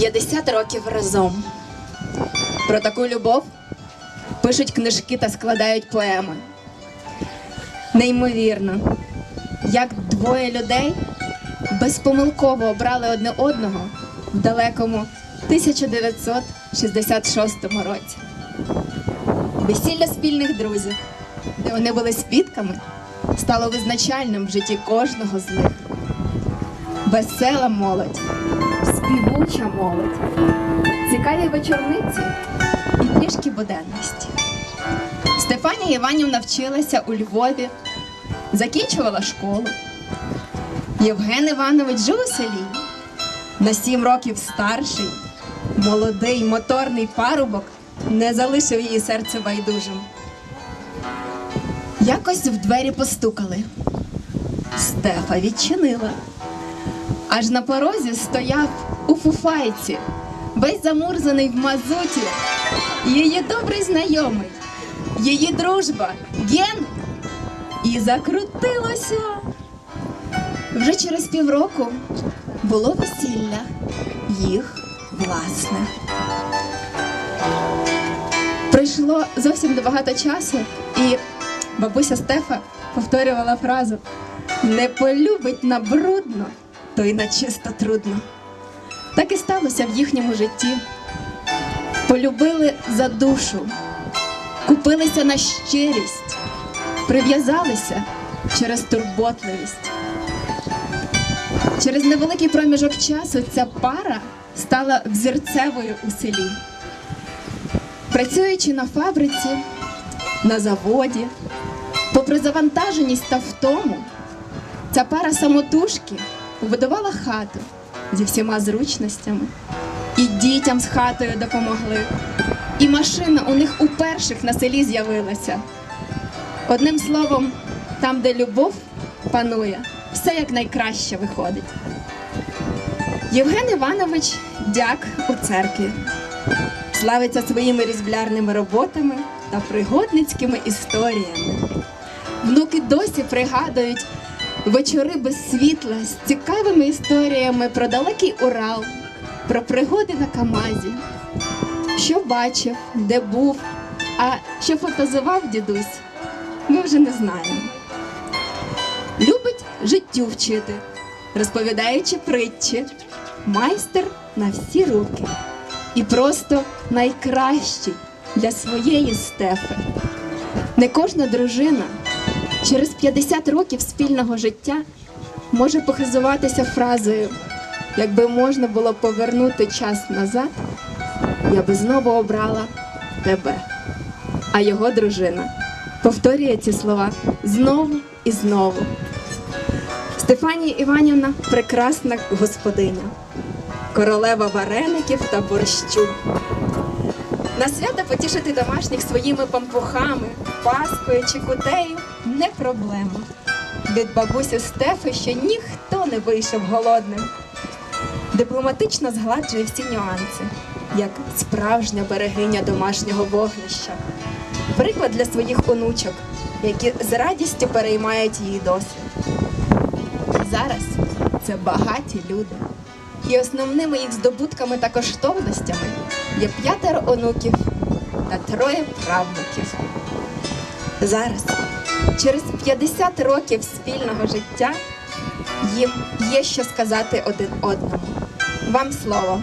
50 років разом. Про таку любов пишуть книжки та складають поеми. Неймовірно, як двоє людей безпомилково обрали одне одного в далекому 1966 році. Весілля спільних друзів, де вони були свідками, стало визначальним в житті кожного з них. Весела молодь, співуча молодь, цікаві вечорниці і трішки буденності. Стефанія Іванівна вчилася у Львові, закінчувала школу. Євген Іванович жив у селі, на сім років старший, молодий, моторний парубок не залишив її серце байдужим. Якось в двері постукали. Стефа відчинила. Аж на порозі стояв у фуфайці, весь замурзаний в мазуті, її добрий знайомий, її дружба, Ген. І закрутилося. Вже через півроку було весілля, їх власне. Пройшло зовсім небагато часу, і бабуся Стефа повторювала фразу: не полюбить на брудно, то й на чисто трудно. Так і сталося в їхньому житті. Полюбили за душу, купилися на щирість, прив'язалися через турботливість. Через невеликий проміжок часу ця пара стала взірцевою у селі. Працюючи на фабриці, на заводі, попри завантаженість та втому, ця пара самотужки побудувала хату зі всіма зручностями, і дітям з хатою допомогли, і машина у них у перших на селі з'явилася. Одним словом, там, де любов панує, все як найкраще виходить. Євген Іванович дяк у церкві. Славиться своїми різблярними роботами та пригодницькими історіями. Внуки досі пригадують вечори без світла з цікавими історіями про далекий Урал, про пригоди на Камазі, що бачив, де був, а що фантазував дідусь, ми вже не знаємо. Любить життю вчити, розповідаючи притчі, майстер на всі руки і просто найкращий для своєї стефи. Не кожна дружина через 50 років спільного життя може похизуватися фразою якби можна було повернути час назад, я би знову обрала тебе. А його дружина повторює ці слова знову і знову. Стефанія Іванівна прекрасна господиня, королева вареників та борщу. На свято потішити домашніх своїми пампухами, паскою чи кутею не проблема. Від бабусі Стефи ще ніхто не вийшов голодним. Дипломатично згладжує всі нюанси, як справжня берегиня домашнього вогнища. Приклад для своїх онучок, які з радістю переймають її досвід. Зараз це багаті люди. І основними їх здобутками та коштовностями є п'ятеро онуків та троє правнуків. Зараз, через 50 років спільного життя, їм є що сказати один одному. Вам слово.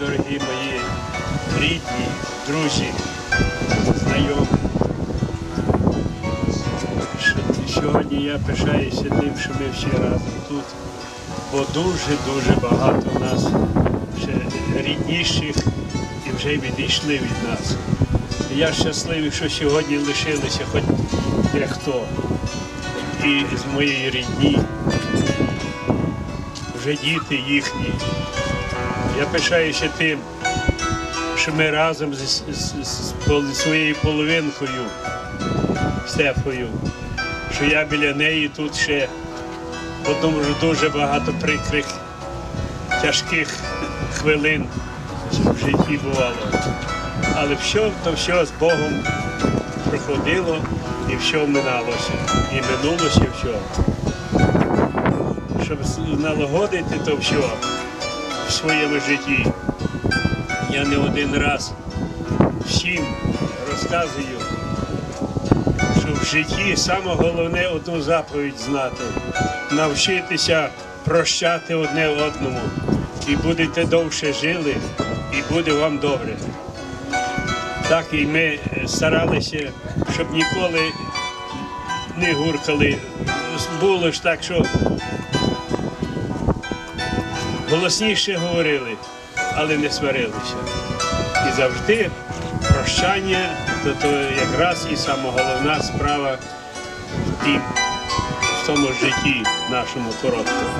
Дорогі мої рідні, друзі, знайомі. Сьогодні я пишаюся тим, що ми всі разом тут, бо дуже-дуже багато нас ще рідніших і вже відійшли від нас. Я щасливий, що сьогодні лишилися хоч дехто і з моєї рідні, вже діти їхні. Я пишаюся тим, що ми разом з, з, з- своєю половинкою Стефою, що я біля неї тут ще, тому що дуже багато прикрих, тяжких хвилин в житті бувало. Але все, то все з Богом проходило і все миналося. І минулося все. Щоб налагодити то все в своєму житті. Я не один раз всім розказую, що в житті саме головне одну заповідь знати, навчитися прощати одне одному. І будете довше жили, і буде вам добре. Так і ми старалися, щоб ніколи не гуркали. Було ж так, що голосніше говорили, але не сварилися. І завжди прощання, то, то якраз і сама головна справа в в тому житті нашому короткому.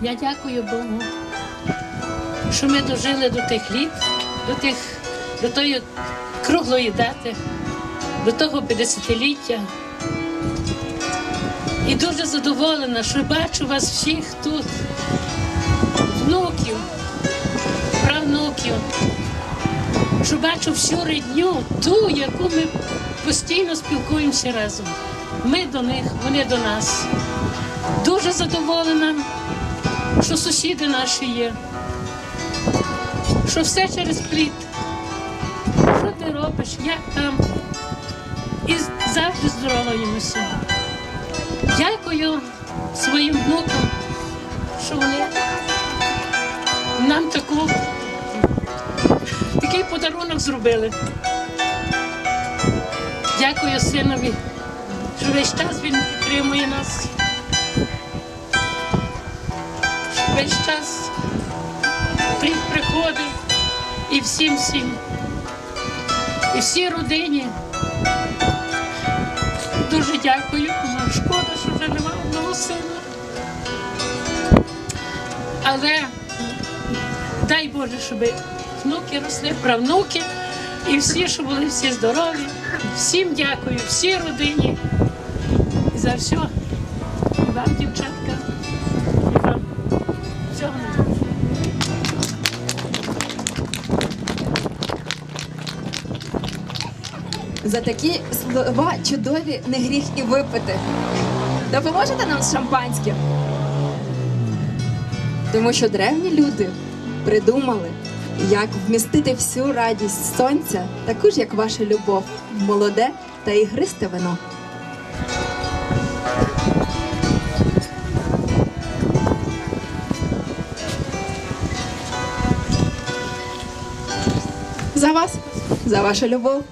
Я дякую Богу, що ми дожили до тих літ, до тих, до тої круглої дати, до того 50-ліття. І дуже задоволена, що бачу вас всіх тут, внуків, правнуків, що бачу всю рідню, ту, яку ми постійно спілкуємося разом. Ми до них, вони до нас. Дуже задоволена що сусіди наші є, що все через плід. Що ти робиш, як там? І завжди здороваємося. Дякую своїм внукам, що вони нам таку, такий подарунок зробили. Дякую синові, що весь час він підтримує нас. весь час при- приходив і всім всім, і всій родині. Дуже дякую. Шкода, що вже нема одного сина. Але дай Боже, щоб внуки росли, правнуки, і всі, щоб були всі здорові. Всім дякую, всій родині за все. За такі слова чудові не гріх і випити. Допоможете нам з шампанським? Тому що древні люди придумали, як вмістити всю радість сонця, таку ж, як ваша любов, молоде та ігристе вино. За вас, за вашу любов.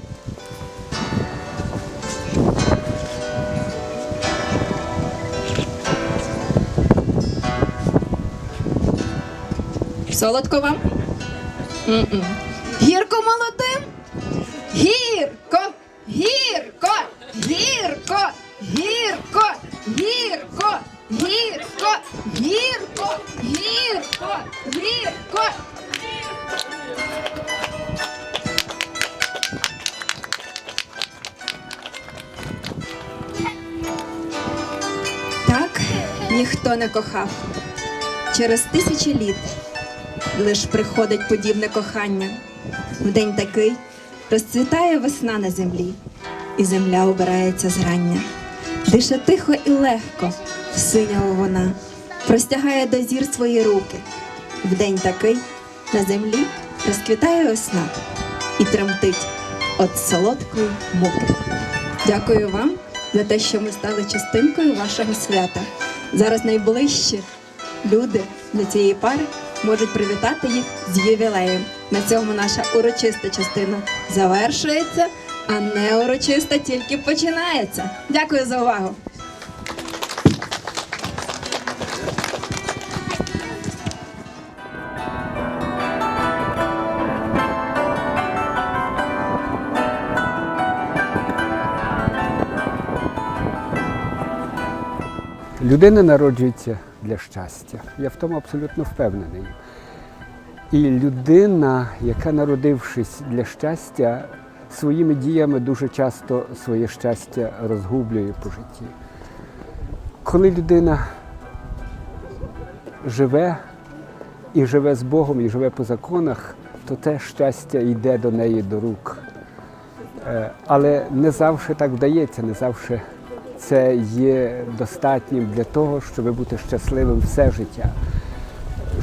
Солодко вам? Гірко молодим? Гірко, гірко, гірко, гірко, гірко, гірко, гірко, гірко, гірко. Так ніхто не кохав. Через тисячі літ лиш приходить подібне кохання. В день такий розцвітає весна на землі, і земля обирається зрання. Дише тихо і легко, в синього вона, простягає до зір свої руки. В день такий на землі розквітає весна і тремтить от солодкої муки. Дякую вам за те, що ми стали частинкою вашого свята. Зараз найближчі люди для цієї пари можуть привітати їх з ювілеєм. На цьому наша урочиста частина завершується, а не урочиста тільки починається. Дякую за увагу. Людина народжується для щастя. Я в тому абсолютно впевнений. І людина, яка народившись для щастя, своїми діями дуже часто своє щастя розгублює по житті. Коли людина живе і живе з Богом, і живе по законах, то те щастя йде до неї до рук. Е, Але не завжди так вдається, не завжди це є достатнім для того, щоб бути щасливим все життя.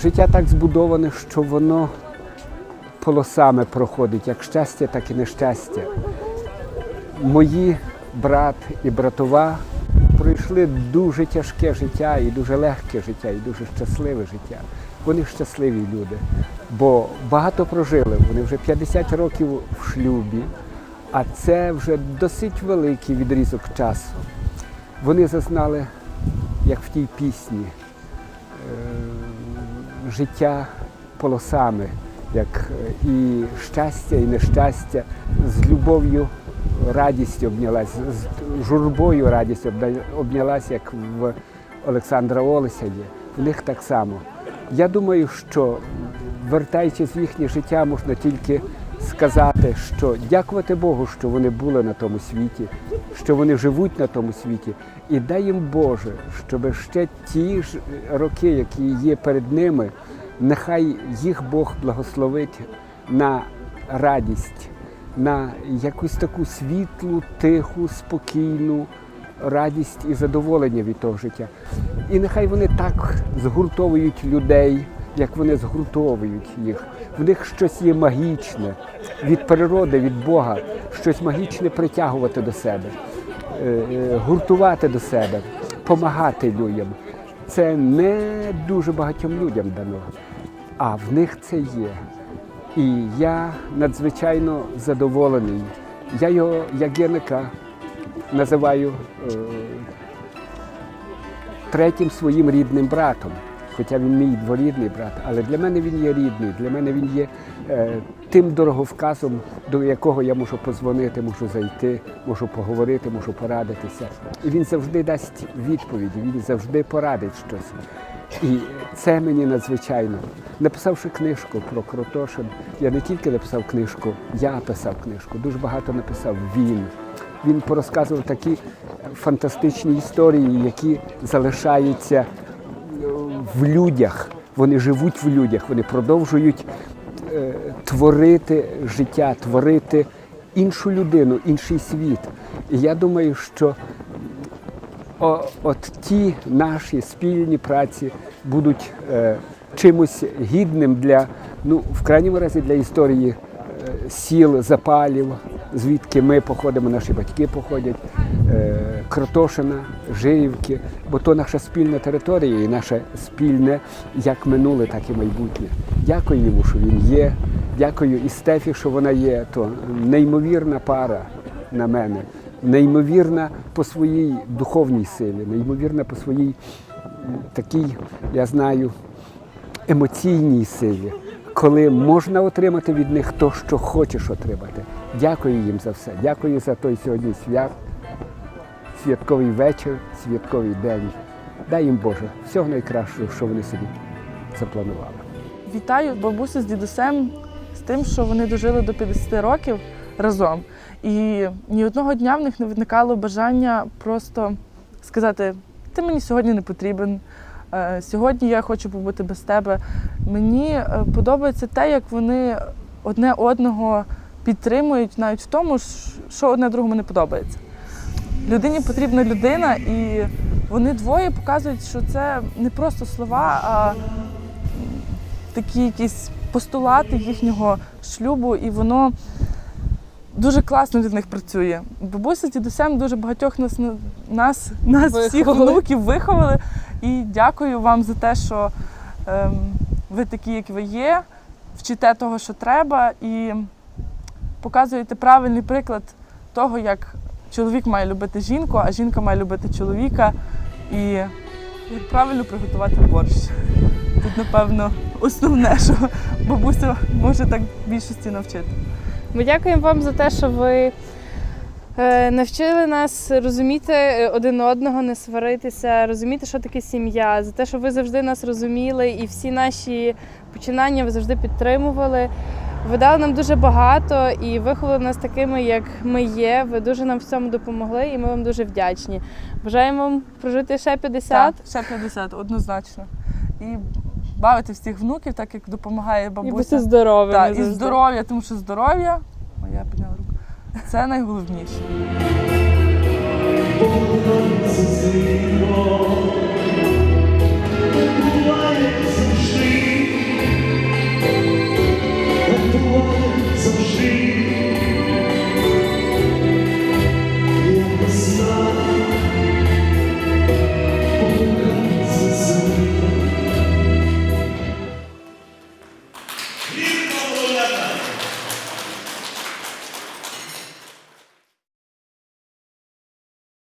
Життя так збудоване, що воно полосами проходить, як щастя, так і нещастя. Мої брат і братова пройшли дуже тяжке життя і дуже легке життя, і дуже щасливе життя. Вони щасливі люди, бо багато прожили. Вони вже 50 років в шлюбі, а це вже досить великий відрізок часу. Вони зазнали, як в тій пісні, е, життя полосами, як е, і щастя, і нещастя, з любов'ю радістю обнялась, з журбою радістю обда- обнялась, як в Олександра Олеся є. В них так само. Я думаю, що вертаючись в їхнє життя, можна тільки сказати, що дякувати Богу, що вони були на тому світі, що вони живуть на тому світі, і дай їм Боже, щоб ще ті ж роки, які є перед ними, нехай їх Бог благословить на радість, на якусь таку світлу, тиху, спокійну радість і задоволення від того життя. І нехай вони так згуртовують людей, як вони згуртовують їх. В них щось є магічне від природи, від Бога, щось магічне притягувати до себе, е, е, гуртувати до себе, помагати людям. Це не дуже багатьом людям дано, а в них це є. І я надзвичайно задоволений. Я його, як Яника, називаю е, третім своїм рідним братом. Хоча він мій дворідний брат, але для мене він є рідний, для мене він є е, тим дороговказом, до якого я можу позвонити, можу зайти, можу поговорити, можу порадитися. І він завжди дасть відповіді, він завжди порадить щось. І це мені надзвичайно. Написавши книжку про Кротошин, я не тільки написав книжку, я писав книжку, дуже багато написав він. Він порозказував такі фантастичні історії, які залишаються в людях. Вони живуть в людях, вони продовжують е, творити життя, творити іншу людину, інший світ. І я думаю, що о, от ті наші спільні праці будуть е, чимось гідним для, ну, в крайньому разі, для історії е, сіл, запалів, звідки ми походимо, наші батьки походять, Кротошина, Жирівки, бо то наша спільна територія і наше спільне як минуле, так і майбутнє. Дякую йому, що він є. Дякую і Стефі, що вона є. То неймовірна пара на мене, неймовірна по своїй духовній силі, неймовірна по своїй такій, я знаю, емоційній силі, коли можна отримати від них то, що хочеш отримати. Дякую їм за все. Дякую за той сьогодні свят, святковий вечір, святковий день. Дай їм Боже всього найкращого, що вони собі запланували. Вітаю бабусю з дідусем з тим, що вони дожили до 50 років разом. І ні одного дня в них не виникало бажання просто сказати: ти мені сьогодні не потрібен. е, Сьогодні я хочу побути без тебе. Мені е, подобається те, як вони одне одного підтримують навіть в тому, що одне другому не подобається. Людині потрібна людина, і вони двоє показують, що це не просто слова, а такі якісь постулати їхнього шлюбу, і воно дуже класно від них працює. Бабуся з дідусем дуже багатьох нас, нас, нас всіх внуків виховали. І дякую вам за те, що ем, ви такі, як ви є, вчите того, що треба, і показуєте правильний приклад того, як чоловік має любити жінку, а жінка має любити чоловіка. І як правильно приготувати борщ. Тут, напевно, основне, що бабуся може так більшості навчити. Ми дякуємо вам за те, що ви Е, Навчили нас розуміти е, один одного, не сваритися, розуміти, що таке сім'я, за те, що ви завжди нас розуміли, і всі наші починання ви завжди підтримували. Ви дали нам дуже багато і виховали нас такими, як ми є. Ви дуже нам в цьому допомогли, і ми вам дуже вдячні. Бажаємо вам прожити ще 50 Так, ще 50, однозначно. І бавити всіх внуків, так як допомагає і бути здоровими. Так, і завжди. здоров'я, тому що здоров'я, о, я підняла руку, це найголовніше.